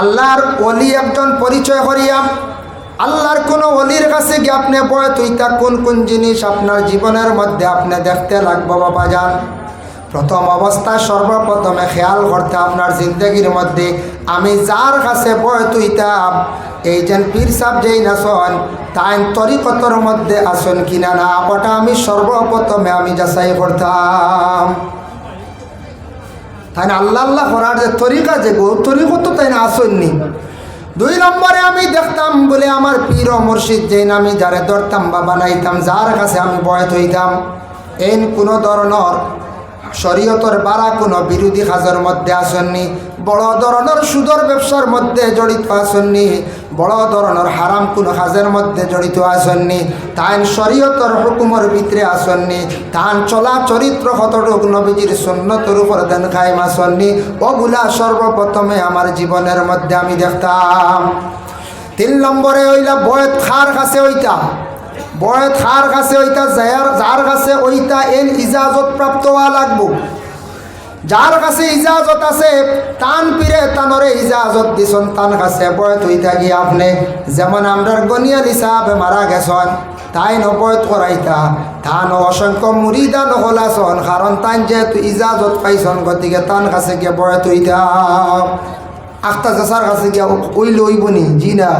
আল্লাহর অলি একজন পরিচয় করিয়াম আল্লাহর কোনো অলির কাছে গিয়ে আপনি বয় তুইতা কোন কোন জিনিস আপনার জীবনের মধ্যে আপনি দেখতে লাগবো, বাবা যান প্রথম অবস্থায় সর্বপ্রথমে খেয়াল করতে আপনার জিন্দগির মধ্যে, আমি যার কাছে বয় তুইতাম এই যে পীর সাহ যেই নাচন তাই তরিকতর মধ্যে আসন কিনা না, ওটা আমি সর্বপ্রথমে আমি যাচাই করতাম। তাই না আল্লাহ আল্লাহ করার যে তরিকা, যে গো তরিকত তাই না আসননি। দুই নম্বরে আমি দেখতাম বলে আমার পীর মুর্শিদ যেন আমি যারে ধরতাম বা বানাইতাম, যার কাছে আমি বয়ত হইতাম এই কোনো ধরনের শরীয়তর বাড়া কোনো বিরোধী কাজের মধ্যে আসেননি। বড় ধরনের সুদর ব্যবসার মধ্যে জড়িত আসেননি বড় ধরনের হারাম কোনো কাজের মধ্যে জড়িত আসেননি তাই শরীয়তর হুকুমের ভিতরে আসেননি তান চলা চরিত্র কতটুক নবীজির সন্ন্যতর উপর দেন খাইম আসেননি ওগুলা সর্বপ্রথমে আমার জীবনের মধ্যে আমি দেখতাম। তিন নম্বরে ওইলা বয়ত খার কাছে ওইটা বয়ত খার কাছে ওইটা যার যার কাছে ওইটা এন ইজাজত প্রাপ্ত হওয়া লাগবো। যার কাছে ইজাজত আছে, তান পিরে তানরে ইজাজত দিছন, তান কাছে বয়ত হইতা গিয়ে আপনি যেমন আমরার গনিয়াল হিসাবে মারা গেছন, তাই নবয়ত করাইতা। তান অসংখ্য মুরিদা নহলাছন কারণ তান যেহেতু ইজাজত পাইছন, গতিকে তান কাছে গিয়ে বয়ত হইতা। আখতা চাষার কাছে গিয়া ওই লইবনি জি না,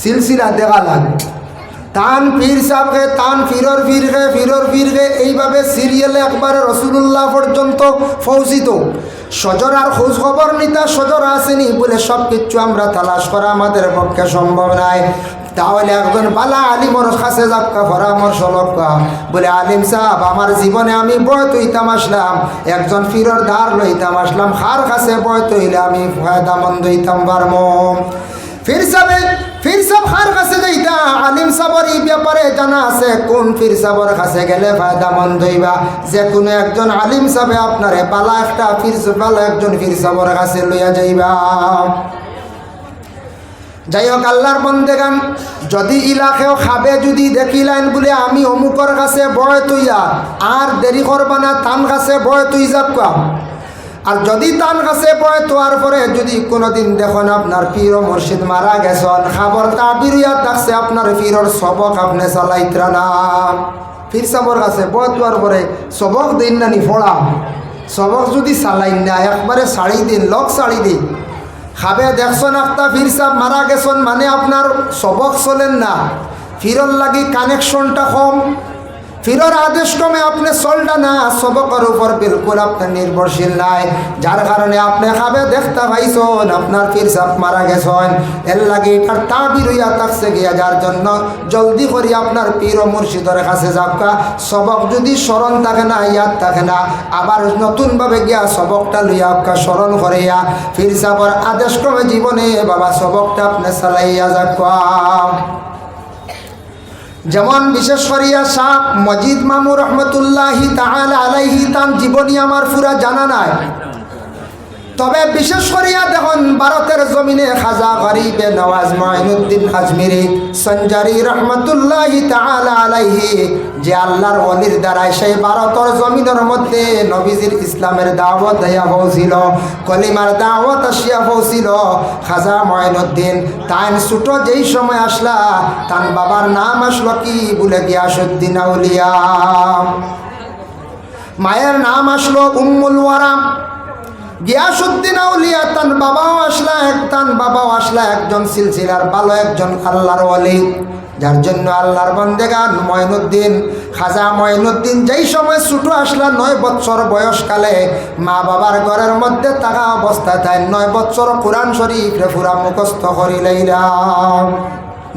সিলসিলা দেখা তান পীর সাহকে তান ফিরর ফিরকে ফিরর ফিরকে এইভাবে সিরিয়ালে একবারে রসুল্লাহ পর্যন্ত পৌঁছিত। সজর আর খোঁজ খবর নিতা সজর আসেনি বলে সব কিছু আমরা তালাশ করা আমাদের পক্ষে সম্ভব নাই। তাহলে একজন বালা আলিমর কাছে যাক্কা পরামর্শ লক্কা বলে, আলিম সাহেব, আমার জীবনে আমি বয় তৈতাম আসলাম একজন ফিরর ধার লইতাম আসলাম খার কাছে বয় তৈলে আমি ফায়দা মন্দ হইতাম পারম ফির সাবে ফির সাব খার কাছে যাইতা আলিম সাবর এই ব্যাপারে জানা আছে, কোন ফির কাছে গেলে ফায়দা মন্দ হইবা? যে কোনো একজন আলিম সাবে আপনারে বালা একটা ফির বালা একজন ফির সাবর কাছে লইয়া যাইবা। যাই হোক আল্লাহর বন্দেগান, যদি ইলাকেও খাবে, যদি দেখিলেন বলে আমি অমুকর কাছে বয় তুইয়া আর দেরি করবা না, তান কাছে বয় তুই যাবা আর যদি তান কাছে বয় তোয়ার পরে যদি কোনোদিন দেখুন আপনার পীর মুর্শিদ মারা গেছন, খাবার তা বিরিয়া থাকছে আপনার পীরর সবক আপনি চালাইত্রা না ফির সাবর কাছে বয় তোয়ার পরে সবক দিন নানি ফোড়া। সবক যদি চালাইন না, একবারে শাড়ি দিন, লক শাড়ি দিন। খাবে দেখছেন একটা ফির সাহ মারা গেছেন মানে আপনার সবক চলেন না। ফিরর লাগি কানেকশনটা কম। ফিরর আদেশ কমে আপনি চলটা না, সবকের উপর বিলকুল আপনার নির্ভরশীল নাই। যার কারণে আপনি খাবে দেখতে পাইছেন, আপনার ফির সাপ মারা গেছেন। এর লাগে এটার তা বিরইয়া থাকছে গিয়া, যার জন্য জলদি করে আপনার পীর ও মুর্শিদের কাছে যাবকা সবক যদি স্মরণ থাকে না, ইয়াদ থাকে না, আবার নতুনভাবে গিয়া সবকটা লইয়া আপকা স্মরণ করিয়া ফির সাপর আদেশ ক্রমে জীবনে বাবা সবকটা আপনি চালাইয়া যাকা যেমন বিশেষ শাহ মজিদ মামু রহমতুল্লাহি তাহলে আলাইহি তান জীবনী আমার পুরা জানা নাই। তবে বিশেষ করিয়া দেখুন, ভারতের জমিনে খাজা গরিবে নওয়াজ মঈনুদ্দিন আজমিরি সঞ্জারি রহমতুল্লাহি আলাইহি, যে আল্লাহর অলির দ্বারাই সেই ভারতের জমিনের মধ্যে নবীজির ইসলামের দাওয়াত দেয়া হয়েছিল, কলিমার দাওয়াত আসিয়া হয়েছিল। খাজা মঈনুদ্দিন তাইন ছোট যেই সময় আসলা, তান বাবার নাম আসলো কি বলে গিয়াসুদ্দিন আউলিয়া। মায়ের নাম আসলো উম্মুল ওয়ারাম। গিয়াসুদ্দিন আউলিয়া তান বাবাও আসলা এক তান বাবাও আসলা একজন সিলসিলার ভালো একজন আল্লাহর অলি যার জন্য আল্লাহর বন্দেগান ময়নুদ্দিন, খাজা ময়নুদ্দিন যেই সময় ছোটো আসলা নয় বৎসর বয়সকালে, মা বাবার ঘরের মধ্যে থাকা অবস্থায় তাই নয় বৎসর কোরআন শরীফ পুরা মুখস্থ করিলাইলাম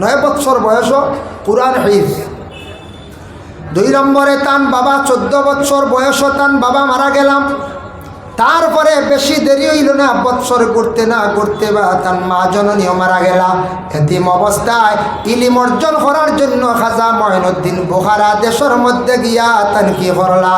নয় বৎসর বয়স কোরআন হিফ দুই নম্বরে তান বাবা চোদ্দ বৎসর বয়স তান বাবা মারা গেলাম। তারপরে বেশি দেরি হইল না, বৎসর ঘুরতে না করতে বা তার মা জননীয় মারা গেলা। এতিম অবস্থায় ইলিম অর্জন করার জন্য খাজা মঈনুদ্দিন বোখারা দেশের মধ্যে গিয়া তান কি করলা,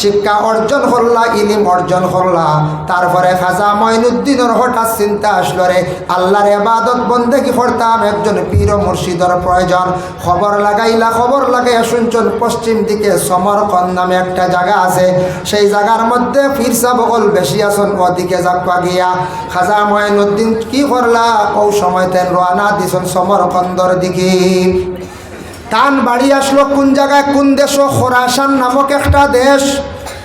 শিক্ষা অর্জন করলা, ইলিম অর্জন করলা। তারপরে খাজা মঈনুদ্দিনের হঠাৎ চিন্তা আসলো রে, আল্লাহর এবাদত বন্দে কি করতাম, একজন পীর মুর্শিদর প্রয়োজন। খবর লাগাইলা, খবর লাগাইয়া শুনছেন, পশ্চিম দিকে সমরকন নামে একটা জায়গা আছে। সেই জায়গার মধ্যে সাবক সকল বেশি আসন ওদিকে যাক গিয়া, খাজা ময়নুদ্দিন কি করলা? ও সময় তেন রানা দিছন সমরকন্দর দিকে। তান বাড়ি আসলো কোন জায়গায়? কোন দেশ? খোরাসান নামক একটা দেশ।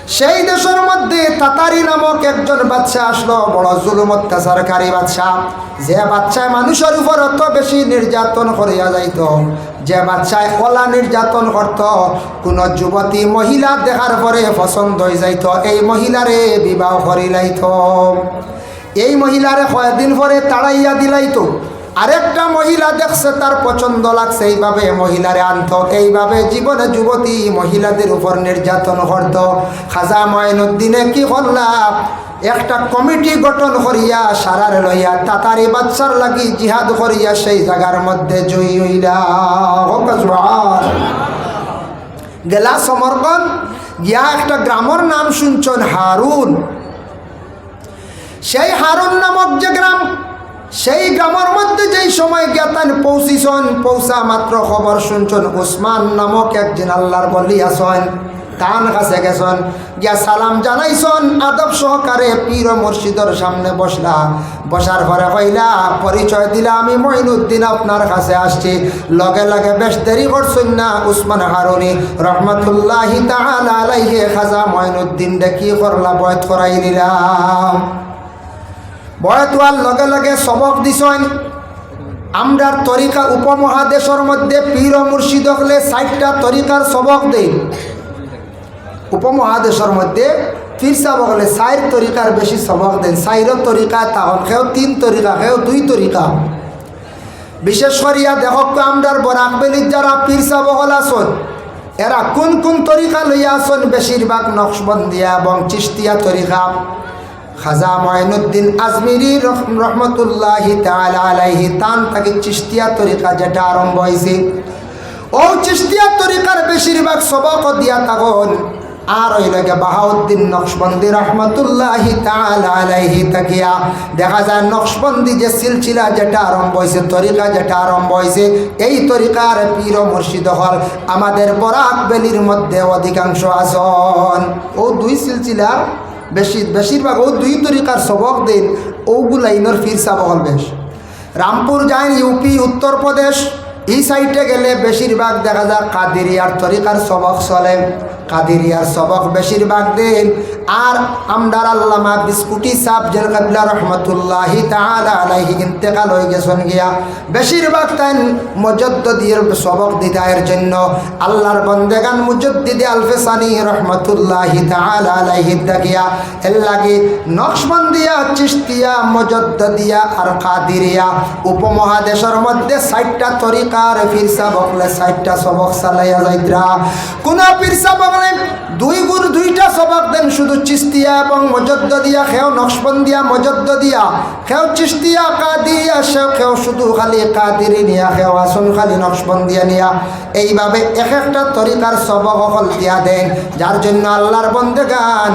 সেই দেশের মধ্যে তাতারি নামক একজন বাচ্চা আসলো, বড় জুলুম, অত্যাচারকারী বাচ্চা। যে বাচ্চায় মানুষের উপর অত বেশি নির্যাতন করিয়া যাইত, যে বাচ্চায় কলা নির্যাতন করত, কোন যুবতী মহিলা দেখার পরে পছন্দ হয়ে যাইত, এই মহিলারে বিবাহ করিলাইত। এই মহিলারে কয়েকদিন পরে তাড়াইয়া দিলাইতো। আরেকটা মহিলা দেখছে, তার পছন্দ লাগছে, এইভাবে মহিলারে আনত এইভাবে জীবনে যুবতী মহিলাদের উপর নির্যাতন করত। খাজা ময়নুদ্দিনে কি করলাম একটা কমিটি গঠন করিয়া সারার লইয়া, তাতারি বাচ্চার লাগি জিহাদ করিয়া সেই জায়গার মধ্যে জয়ী হইলা। গেলা সমরগণ, গিয়া একটা গ্রামের নাম শুনছেন হারুন। সেই হারুন নামক যে গ্রাম সেই গ্রামের মধ্যে যেই সময় জ্ঞাতান পৌঁছিছন, পৌঁছা মাত্র খবর শুনছন উসমান নামক একজন আল্লাহর বলি আসন তান কাছে গেছন, গিয়া সালাম জানাইছন, আদব সহকারে পীর মুর্শিদর সামনে বসলা। বসার পরে কইলা, পরিচয় দিলা আমি মঈনুদ্দিন আপনার কাছে আসছি। লগে লগে বেশ দেরি করছেন না উসমান হারুনি। রহমতুল্লাহি আলাইহি খাজা মঈনুদ্দিন কি করলা, বয়ত করাই দিলাম বয়তোয়ার লগে লগে সবক দিছেন। আমরার তরিকা উপমহাদেশের মধ্যে পীর মুর্শিদ হলে ষাটটা তরিকার সবক দেই। উপমহাদেশের মধ্যে পীর সাবক হলে চার তরিকার বেশি সবক দেন। চাইর তরিকা তখন কেউ তিন তরিকা কেউ দুই তরিকা। বিশেষ করিয়া দেখক আমরার বরাক বেলির যারা পীর সাবকল আসন এরা কোন কোন তরিকা লইয়া আসন বেশিরভাগ নকশবন্দিয়া এবং চিস্তিয়া তরিকা। খাজা মঈনুদ্দিন আজমিরি রহ- রহমতুল্লাহি আলাইহি তান তাকে চিস্তিয়া তরিকা যেটা আরম্ভ হয়েছে ও চিস্তিয়া তরিকার বেশিরভাগ সবক দিয়া তখন আর ওই লাগে বাহাউদ্দিন নকশবন্দি রহমতুল্লাহি আলাইহি তাকিয়া। দেখা যায় নকশবন্দি যে সিলসিলা যেটা আরম্ভ হয়েছে তরিকা যেটা আরম্ভ হয়েছে এই তরিকার পীর মুর্শিদ হল আমাদের বরাক বেলির মধ্যে অধিকাংশ আসন ও দুই সিলসিলার বেশি, বেশিরভাগ ও দুই তরিকার সবক দিন ওগুলা ইনর ফির বহল বেশ। রামপুর যায় ইউপি, উত্তরপ্রদেশ, এই সাইডে গেলে বেশিরভাগ দেখা যায় কাদেরিয়ার তরিকার সবক চলে। কাদিরিয়ার সবক বেশিরভাগ দিন। আর আমদার আল্লামা বিস্কুটি সাপ জেল কাবিলা রহমতুল্লাহি আলাইহি ইন্তেকাল হয়ে গেছেন গিয়া। বেশিরভাগ তাই মজদ্দির সবক দিদায়ের জন্য আল্লাহর বন্দেগান মুজদ্দিদি আলফেসানি রহমতুল্লাহি আলাইহি দাগিয়া এর লাগে নকশবন্দিয়া চিস্তিয়া মজদ্দিয়া আর কাদিরিয়া উপমহাদেশের মধ্যে ষাটটা তরিকার ফিরসা বকলে ষাটটা সবক চালাইয়া যাইত্রা। কোন ফিরসা বকলে দুই গুণ দুইটা সবক দেন শুধু চিস্তিয়া এবং মজদ্দিয়া খেও নকশবন্দিয়া মজদ্দিয়া খেও চিস্তিয়া কাদিরিয়া সেও খেও শুধু খালি কাদিরি নিয়া, খেও আসন খালি নকশবন্দিয়া নিয়া। এইভাবে এক একটা তরিকার সবক অকল দিয়া দেন, যার জন্য আল্লাহর বন্দে গান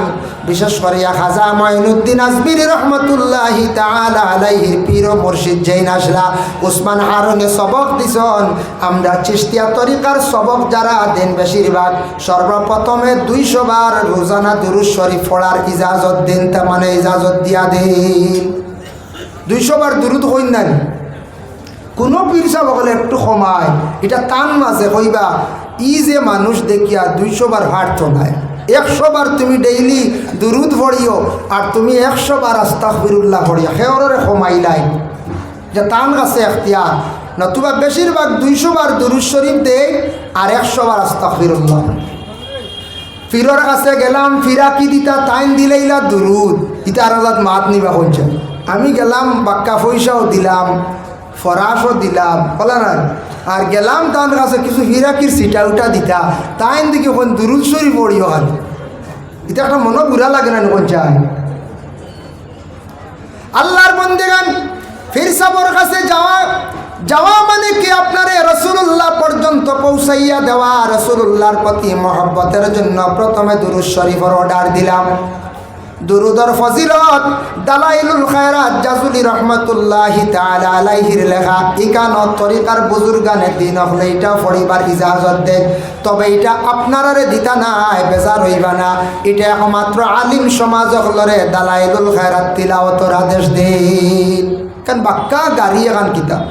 বিশেষ করিয়া খাজা মঈনুদ্দিন আজমির রহমতুল্লাহি তাআলা পীর মুর্শিদ জৈন আসলা উসমান হারুনে সবক দিছন। আমরা চিস্তিয়া তরিকার সবক যারা দেন বেশিরভাগ সর্বপ্রথমে দুইশো বার রোজানা দুরুজ শরীফ পড়ার ইজাজত দেন, তার মানে ইজাজত দিয়া দেন। দুইশো বার দুরুদ হইন না কোনো পীরসা বগলে একটু সময় এটা টান মাঝে কইবা, ই যে মানুষ দেখিয়া দুইশো বার হাঁটতো নাই। একশো বার তুমি ডেইলি দুরুদ পড়িও, আর তুমি একশো বার আস্তাক বিরুল্লাহ পড়িও সেওরে কমাইলাই। যে টান গাছে এখতিয়ার। নতুবা বেশিরভাগ দুইশো বার দুরুদ শরীফ দেয় আর একশো বার আস্তা বিরুল্লাহ ফিরর কাছে গেলাম, ফিরা কি দিতা টাইম দিলেইলা দুরুদ। ইতা আর মাত নিবা কইছে। আমি গেলাম, বাক্কা পয়সাও দিলাম, ফরাসও দিলাম, বলা না আর গেলাম তার কাছে কিছু হিরাকির সিটা উঠা দিতা। তাইন দিকে কোন দুরুদ শরীফ পড়িও হাল। এটা একটা মনে বুড়া লাগে না কোন চাই। আল্লাহর বন্দেগান ফির সাবর কাছে যাওয়া যাওয়া মানে কি আপনারে রসুল্লাহ পর্যন্ত পৌঁছাইয়া দেওয়া? রসুল্লাহর প্রতি মহব্বতের জন্য প্রথমে দুরুজ শরীফের অর্ডার দিলাম। দুরুদর ফজিলত, দালাইলুল খায়রাত, জাজুলি রহমতুল্লাহি তাআলা আলাইহির লেখা। ইকানত তরিকার বুজুর্গানে দিন হলে এটা পড়িবার ইজাজত দে। তবে এটা আপনারারে দিতা নাই, বেজার হইবা না। এটা একমাত্র আলিম সমাজ হলরে দালাইলুল খায়রাত তিলাওয়াতর আদেশ দিন কারণ বাক্কা গাড়ি এখান কিতাব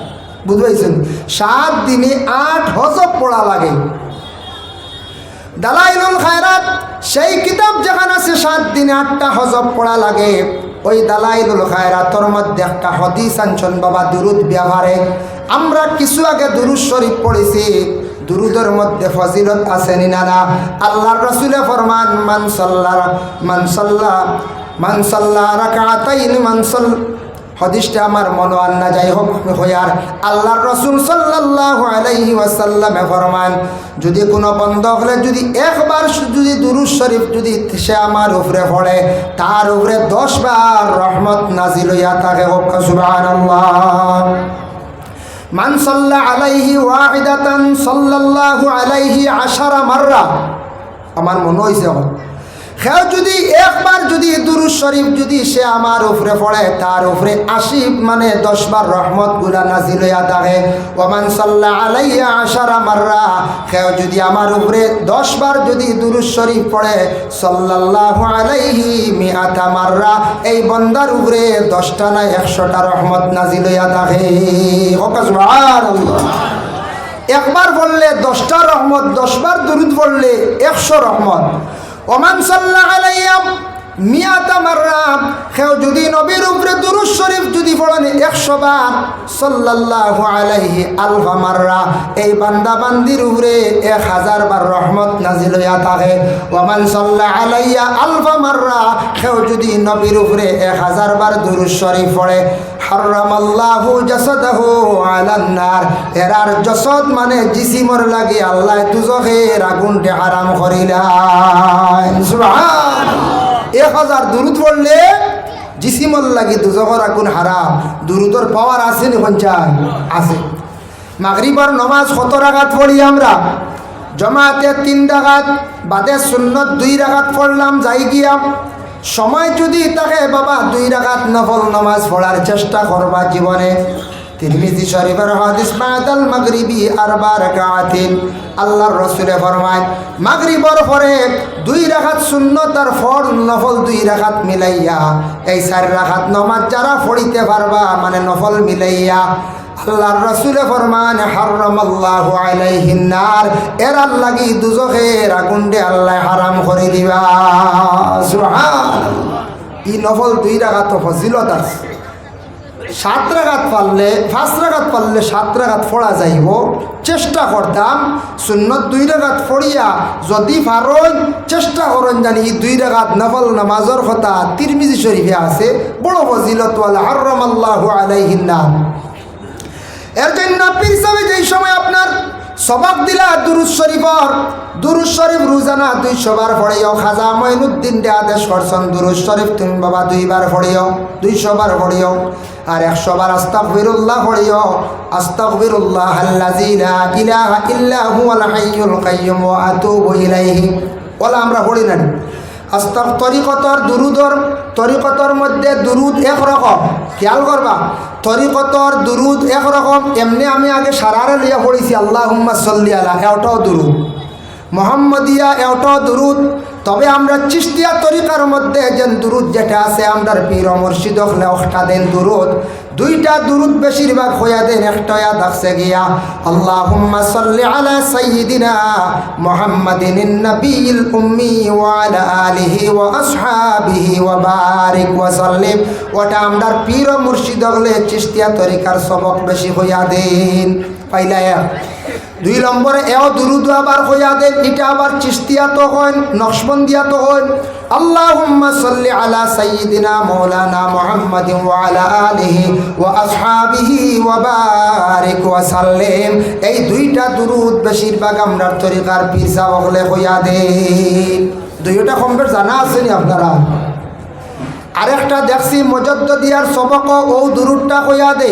বুঝবাইছেন সাত দিনে আট হজব পড়া লাগে। দালাইলুল খায়রাত, সেই কিতাব যেখানে আছে, সাত দিনে আটটা হজব পড়া লাগে। ওই দালাইলুল খায়রাতর মধ্যে একটা হদিস আনছন, বাবা দুরুদ ব্যবহারে। আমরা কিছু আগে দুরুদ শরীফ পড়েছি। দুরুদের মধ্যে ফজিলত আছে নিনারা আল্লাহর রসুলে ফরমান, মান সাল্লা মান সাল্লা, মান রাকাতাইন, মান সাল হদিসটা আমার মনোয়ার না, যাই হোক হইয়ার আল্লাহর রসুল সাল্লাহ আলাইহি ওয়াসাল্লামে ফরমান। যদি কোনো বন্ধ হলে, যদি একবার যদি দুরুজ শরীফ যদি সে আমার উপরে পড়ে, তার উপরে দশ বার রহমত নাজিল হইয়া থাকে, হোক সুবহানাল্লাহ। মান সাল্লা আলাইহি ওয়াহিদাতান সাল্লাল্লাহু আলাইহি আশারা মাররা। আমার মনে হয়েছে এখন সেও যদি একবার যদি দুরুজ শরীফ যদি সে আমার উপরে পড়ে, তার উপরে আশি মানে দশবার রহমতগুলা নাজিল হইয়া থাকে ওমান সাল্লাহ আলাইয়া আশারা মাররা সেও যদি আমার উপরে দশবার যদি দুরুজ শরীফ পড়ে, সাল্লাল্লাহু আলাইহি মিয়াতা মাররা, এই বন্দার উপরে দশটা না একশোটা রহমত নাজিল হইয়া সুবহানাল্লাহ। একবার বললে দশটা রহমত দশবার দুরুদ পড়লে একশো রহমত। ওমান সাল্লাহ আলাইয়াম মিয়াতা মাররা, কেউ যদি নবীর উপরে দুরুজ শরীফ যদি পড়েন একশো বার, সাল্লাল্লাহু আলাইহি আলফা মাররা, এই বান্দা বান্দির উপরে এক হাজার বার রহমত নাজিল হইয়া থাকে। ওমান সাল্লাহ আলাইয়া আলফা মাররা, কেউ যদি নবীর উপরে এক হাজার বার দুরুজ শরীফ পড়ে, হারামাল্লাহু জাসাদাহু আলান্নার এরার জসদ মানে জিসিমর লাগে আল্লাহ দুজখে আগুনটে হারাম করিলাই সুবহান। এক হাজার দুরুদ পড়লে জিসিমর লাগে দুজখর আগুন হারাম। দুরুদর পাওয়ার আছে নি পঞ্চায় আছে মাগরিবার নমাজ কত রাগাত পড়ি আমরা? জমাতে তিন রাগাত বাদে সুন্নত দুই রাগাত পড়লাম, যাই গিয়া। সময় যদি তাকে বাবা, দুই রাকাত নফল নামাজ পড়ার চেষ্টা করবা জীবনে। তিরমিজি শরীফের হাদিস, বাদাল মাগরিবি আরবা রাকাতিন। আল্লাহর রাসূলে ফরমায়, মাগরিবর পরে দুই রাকাত সুন্নত আর ফর নফল দুই রাকাত মিলাইয়া, এই চার রাকাত নামাজ যারা পড়িতে পারবা মানে নফল মিলাইয়া, আল্লাহর রসুলে ফরমান, হারামাল্লাহু আলাইহিন নার এরার লাগি দুজখের আগুনডে আল্লাহ হারাম করে দিবা। ই নফল দুই রাগাত ফজিলত আছে। সাত রাগাত পারলে পাঁচ রাগাত পারলে সাত ফোড়া যাইব। চেষ্টা করতাম, সুন্নত দুই রাগাত ফড়িয়া যদি পারন, চেষ্টা করেন জানি দুই রাগাত নফল নামাজর কথা। তিরমিজি শরীফে আছে, বড় ফজিলতওয়ালা ওয়ালা আল্লাহ আলাইহিন্না এর জন্য পীর যেই সময় আপনার সবক দিলা দুরুজ শরীফর দুরুজ শরীফ রোজানা দুই সবার ফড়িও খাজা মঈনুদ্দিন দে আদেশ করছেন দুরুজ শরীফ তুমি বাবা দুইবার ফড়িও দুই সবার ফড়িও আর একশো বার আস্তাগফিরুল্লাহ ফড়িও আস্তাগফিরুল্লাহ আল্লাযী লা ইলাহা ইল্লা হুয়াল হাইয়ুল কাইয়্যুম ওয়া আতুবু ইলাইহি। ওলা আমরা পড়ি না আস্তাক তরিকতর দুরুদর, তরিকতর মধ্যে দুরুদ একরকম খেয়াল করবা, তরিকতর দুরুদ একরকম এমনি আমি আগে সারারে লিয়া পড়েছি আল্লাহ হুম্মা সল্লি আলা, এটাও দুরুদ। মোহাম্মদিয়া এটাও দুরুদ। তবে আমরা চিস্তিয়া তরিকার মধ্যে যেন দুরুদ যেটা আছে আমরা পীর মুর্শিদ একটা দেন দুরুদ। দুইটা দুরুদ বেশিরভাগ হইয়া দেন একটা দেখছে গিয়া, আল্লাহুম্মা সাল্লি আলা সাইয়্যিদিনা মুহাম্মাদিন নবিয়িল উম্মি ওয়া আলা আলিহি ওয়া আসহাবিহি ওয়া বারিক ওয়া সাল্লিম। ওটা আমরা পীর মুর্শিদ হলে চিস্তিয়া তরিকার সবক বেশি হইয়া দেন। পাইলা দুই নম্বরে, এও দুরুদ আবার হইয়া দেন, এটা আবার চিস্তিয়া তো হন। নকশবন্দিয়া তো হন আলা আলা এই দুইটা দুরুদ বেশিরভাগ আমরার তরিকার সাহেব হলে হইয়া দেন। দুইটা জানা আছে আপনারা? আরেকটা দেখছি মজদ্দ দিয়ার সবক ও দুরুদটা হইয়া দে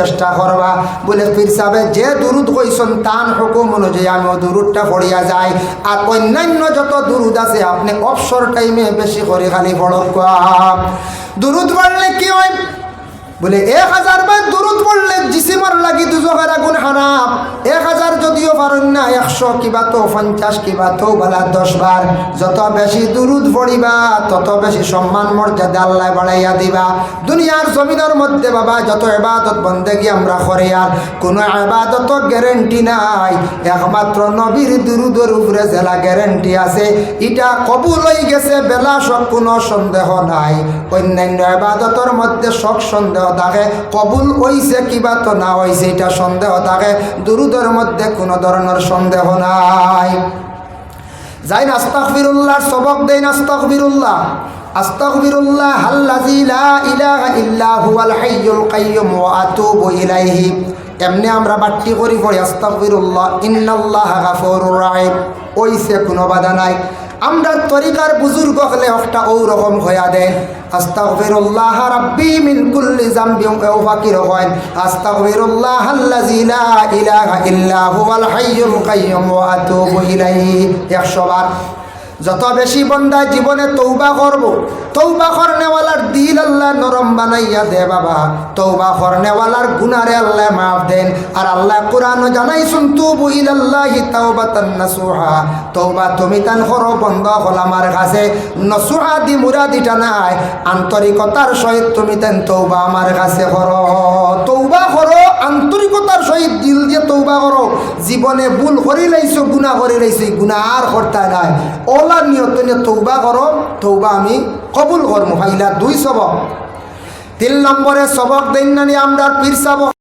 চেষ্টা করবা। বলে, পীর সাহেব, যে দুরুদ কইছেন তান হুকুম অনুযায়ী আমি দুরুদটা পড়িয়া যাই। আর অন্যান্য যত দুরুদ আছে, আপনি অবসর টাইমে বেশি করে খালি পড়ক দুরুদ পড়লে কি হয়? বলে, এক হাজার বার দুরুদ পড়লে জিসিমার লাগি দুজকের আগুন হারাম এক হাজার যদিও পারেন না, একশো কিবা তো পঞ্চাশ কিবা তো বেলা দশ বার। যত বেশি দুরুদ পড়িবা, তত বেশি সম্মান মর্যাদা আল্লাহ বাড়াইয়া দিবা। দুনিয়ার জমিনের মধ্যে বাবা, যত এবাদত বন্দেগি আমরা করে আর কোনো এবাদত গ্যারেন্টি নাই। একমাত্র নবীর দুরুদের উপরে জেলা গ্যারেন্টি আছে। এটা কবুল হয়ে গেছে, বেলা সব কোনো সন্দেহ নাই। অন্যান্য এবাদতর মধ্যে সব সন্দেহ থাকে কবুল হইছে কিবা তো না হইছে এটা সন্দেহ থাকে দুরুদের মধ্যে কোনো ধরনের সন্দেহ নাই। যাই না আস্তাকফিরুল্লাহর সবক দেন আস্তাকফিরুল্লাহ আস্তাকফিরুল্লাহ আল্লাযী লা ইলাহা ইল্লা হুয়াল হাইয়ুল কাইয়্যুম ওয়া আতুবু ইলাইহি। বাট্টি কোনো বাধা নাই। আমরা তরিকার বুজুর্গ হলে একটা ও রকম হইয়া দেন আস্তাগফিরুল্লাহ রাব্বি কুল্লি যামবিন ও ফাকির আস্তাগফিরুল্লাহ আল্লাযী লা ইলাহা ইল্লা হুয়াল হাইয়ুল কাইয়্যুম ওয়া আতুবু ইলাইহি। 100 বার। যত বেশি বন্দা জীবনে তৌবা করব, তৌবা করনেওয়ালার দিল আল্লাহ নরম বানাইয়া দে বাবা। তৌবা করনেওয়ালার গুনারে আল্লাহ মাফ দেন। আর আল্লাহ কোরআন জানাই শুনতু বুইল আল্লাহ নাসুহা। তৌবা তুমি তান করো, বন্ধ হল আমার কাছে। নসুহা দি মুরাদিটা নাই, আন্তরিকতার সহিত তুমি তেন তৌবা আমার কাছে করো। তৌবা করো আন্তরিকতার সহিত দিল দিয়ে তৌবা করো, জীবনে ভুল করি লাইছো গুণা করি লাইছো গুণা আর করতে নাই। ওলা নিয়ত নিয়ে তৌবা করো তৌবা আমি কবুল করব ভাইলা দুই সবক। তিন নম্বরে সবক দেন নানি আমরা পীর সাবক